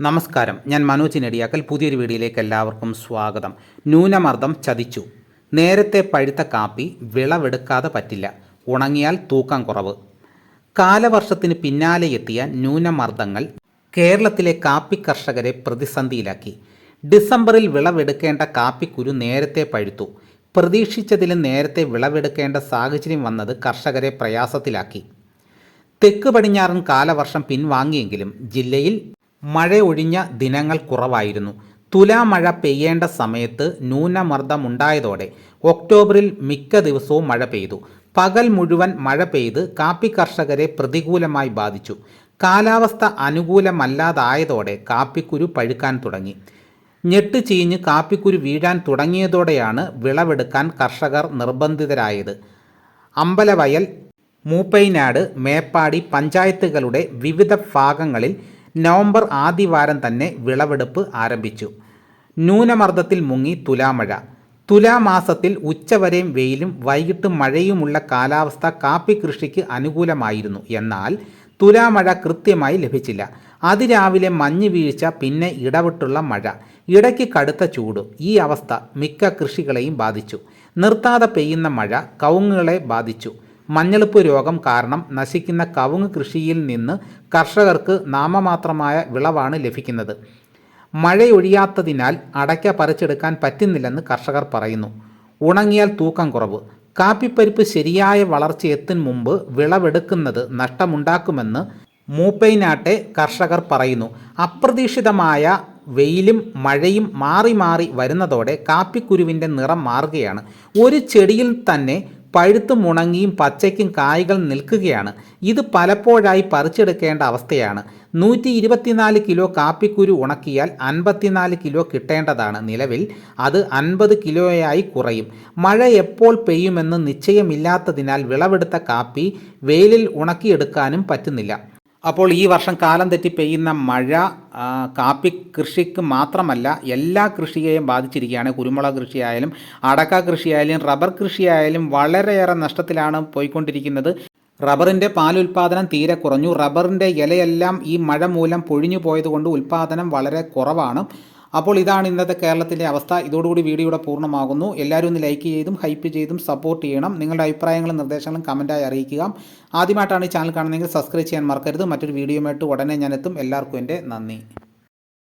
നമസ്കാരം. ഞാൻ മനോജ് നെടിയാക്കൽ പുതിയൊരു വീഡിയോയിലേക്ക് എല്ലാവർക്കും സ്വാഗതം. ന്യൂനമർദ്ദം ചതിച്ചു. നേരത്തെ പഴുത്ത കാപ്പി വിളവെടുക്കാതെ പറ്റില്ല. ഉണങ്ങിയാൽ തൂക്കം കുറവ്. കാലവർഷത്തിന് പിന്നാലെ എത്തിയ ന്യൂനമർദ്ദങ്ങൾ കേരളത്തിലെ കാപ്പി കർഷകരെ പ്രതിസന്ധിയിലാക്കി. ഡിസംബറിൽ വിളവെടുക്കേണ്ട കാപ്പിക്കുരു നേരത്തെ പഴുത്തു. പ്രതീക്ഷിച്ചതിലും നേരത്തെ വിളവെടുക്കേണ്ട സാഹചര്യം വന്നത് കർഷകരെ പ്രയാസത്തിലാക്കി. തെക്ക് പടിഞ്ഞാറൻ കാലവർഷം പിൻവാങ്ങിയെങ്കിലും ജില്ലയിൽ മഴ ഒഴിഞ്ഞ ദിനങ്ങൾ കുറവായിരുന്നു. തുലാമഴ പെയ്യേണ്ട സമയത്ത് ന്യൂനമർദ്ദമുണ്ടായതോടെ ഒക്ടോബറിൽ മിക്ക ദിവസവും മഴ പെയ്തു. പകൽ മുഴുവൻ മഴ പെയ്ത് കാപ്പി കർഷകരെ പ്രതികൂലമായി ബാധിച്ചു. കാലാവസ്ഥ അനുകൂലമല്ലാതായതോടെ കാപ്പിക്കുരു പഴുക്കാൻ തുടങ്ങി. ഞെട്ട് ചീഞ്ഞ് കാപ്പിക്കുരു വീഴാൻ തുടങ്ങിയതോടെയാണ് വിളവെടുക്കാൻ കർഷകർ നിർബന്ധിതരായത്. അമ്പലവയൽ മൂപ്പൈനാട് മേപ്പാടി പഞ്ചായത്തുകളുടെ വിവിധ ഭാഗങ്ങളിൽ നവംബർ ആദ്യവാരം തന്നെ വിളവെടുപ്പ് ആരംഭിച്ചു. ന്യൂനമർദ്ദത്തിൽ മുങ്ങി തുലാമഴ. തുലാമാസത്തിൽ ഉച്ചവരെയും വെയിലും വൈകിട്ട് മഴയുമുള്ള കാലാവസ്ഥ കാപ്പി കൃഷിക്ക് അനുകൂലമായിരുന്നു. എന്നാൽ തുലാമഴ കൃത്യമായി ലഭിച്ചില്ല. അതിരാവിലെ മഞ്ഞ് വീഴ്ച പിന്നെ ഇടവിട്ടുള്ള മഴ. ഇടയ്ക്ക് കടുത്ത ചൂട്. ഈ അവസ്ഥ മിക്ക കൃഷികളെയും ബാധിച്ചു. നിർത്താതെ പെയ്യുന്ന മഴ കവുങ്ങുകളെ ബാധിച്ചു. മഞ്ഞളിപ്പ് രോഗം കാരണം നശിക്കുന്ന കവുങ്ങ് കൃഷിയിൽ നിന്ന് കർഷകർക്ക് നാമമാത്രമായ വിളവാണ് ലഭിക്കുന്നത്. മഴയൊഴിയാത്തതിനാൽ അടയ്ക്ക പറിച്ചെടുക്കാൻ പറ്റുന്നില്ലെന്ന് കർഷകർ പറയുന്നു. ഉണങ്ങിയാൽ തൂക്കം കുറവ്. കാപ്പിപ്പരിപ്പ് ശരിയായ വളർച്ച എത്തും മുമ്പ് വിളവെടുക്കുന്നത് നഷ്ടമുണ്ടാക്കുമെന്ന് മൂപ്പൈനാട്ടെ കർഷകർ പറയുന്നു. അപ്രതീക്ഷിതമായ വെയിലും മഴയും മാറി മാറി വരുന്നതോടെ കാപ്പിക്കുരുവിന്റെ നിറം മാറുകയാണ്. ഒരു ചെടിയിൽ തന്നെ പഴുത്തും ഉണങ്ങിയും പച്ചയ്ക്കും കായ്കൾ നിൽക്കുകയാണ്. ഇത് പലപ്പോഴായി പറിച്ചെടുക്കേണ്ട അവസ്ഥയാണ്. നൂറ്റി ഇരുപത്തിനാല് കിലോ കാപ്പിക്കുരു ഉണക്കിയാൽ അൻപത്തിനാല് കിലോ കിട്ടേണ്ടതാണ് നിലവിൽ. അത് അൻപത് കിലോയായി കുറയും. മഴ എപ്പോൾ പെയ്യുമെന്ന് നിശ്ചയമില്ലാത്തതിനാൽ വിളവെടുത്ത കാപ്പി വെയിലിൽ ഉണക്കിയെടുക്കാനും പറ്റുന്നില്ല. അപ്പോൾ ഈ വർഷം കാലം തെറ്റി പെയ്യുന്ന മഴ കാപ്പി കൃഷിക്ക് മാത്രമല്ല എല്ലാ കൃഷിയെയും ബാധിച്ചിരിക്കുകയാണ്. കുരുമുളക് കൃഷിയായാലും അടക്ക കൃഷിയായാലും റബ്ബർ കൃഷിയായാലും വളരെയേറെ നഷ്ടത്തിലാണ് പോയിക്കൊണ്ടിരിക്കുന്നത്. റബ്ബറിന്റെ പാലുൽപാദനം തീരെ കുറഞ്ഞു. റബ്ബറിന്റെ ഇലയെല്ലാം ഈ മഴ മൂലം പൊഴിഞ്ഞു പോയതുകൊണ്ട് ഉൽപാദനം വളരെ കുറവാണ്. അപ്പോൾ ഇതാണ് ഇന്നത്തെ കേരളത്തിന്റെ അവസ്ഥ. ഇതോടുകൂടി വീഡിയോയുടെ പൂർണമാകുന്നു. എല്ലാവരും ഒന്ന് ലൈക്ക് ചെയ്തും ഹൈപ്പ് ചെയ്തും സപ്പോർട്ട് ചെയ്യണം. നിങ്ങളുടെ അഭിപ്രായങ്ങളും നിർദ്ദേശങ്ങളും കമന്റായി അറിയിക്കുക. ആദ്യമായിട്ടാണ് ഈ ചാനൽ കാണുന്നതെങ്കിൽ സബ്സ്ക്രൈബ് ചെയ്യാൻ മറക്കരുത്. മറ്റൊരു വീഡിയോയുമായിട്ട് ഉടനെ ഞാനെത്തും എല്ലാവർക്കും എന്റെ നന്ദി.